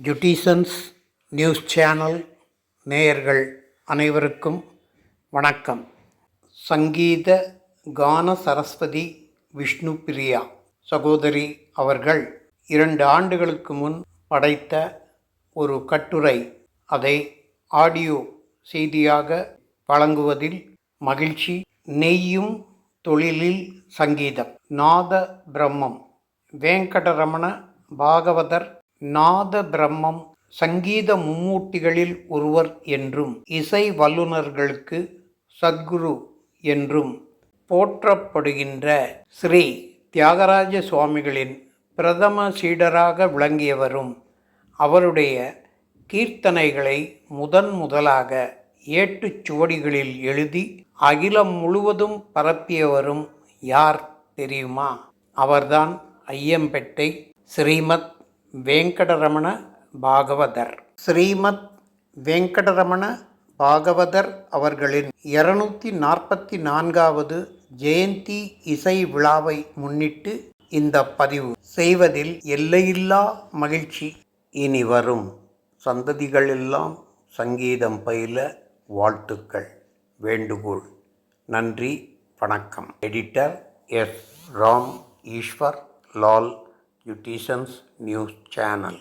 ஜுட்டிசன்ஸ் news channel நேயர்கள் அனைவருக்கும் வணக்கம். சங்கீத கான சரஸ்வதி விஷ்ணு பிரியா சகோதரி அவர்கள் இரண்டு ஆண்டுகளுக்கு முன் படைத்த ஒரு கட்டுரை. அதை ஆடியோ செய்தியாக வழங்குவதில் மகிழ்ச்சி. நெய்யும் தொழிலில் சங்கீதம். நாத பிரம்மம் வேங்கடரமண பாகவதர் நாத பிரம்மம் சங்கீத மும்மூட்டிகளில் ஒருவர் என்றும் இசை வல்லுநர்களுக்கு சத்குரு என்றும் போற்றப்படுகின்ற ஸ்ரீ தியாகராஜ சுவாமிகளின் பிரதம சீடராக விளங்கியவரும் அவருடைய கீர்த்தனைகளை முதன் முதலாக ஏட்டுச் சுவடிகளில் எழுதி அகிலம் முழுவதும் பரப்பியவரும் யார் தெரியுமா? அவர்தான் ஐயம்பேட்டை ஸ்ரீமத் வெங்கடரமண பாகவதர். ஸ்ரீமத் வெங்கடரமண பாகவதர் அவர்களின் இருநூற்றி நாற்பத்தி நான்காவது ஜெயந்தி இசை விழாவை முன்னிட்டு இந்த பதிவு செய்வதில் எல்லையில்லா மகிழ்ச்சி. இனி வரும் சந்ததிகளெல்லாம் சங்கீதம் பயில வாழ்த்துக்கள். வேண்டுகோள். நன்றி வணக்கம். Editor S. ராம் ஈஸ்வர் லால் யூட்டிஷன்ஸ் நியூஸ் சேனல்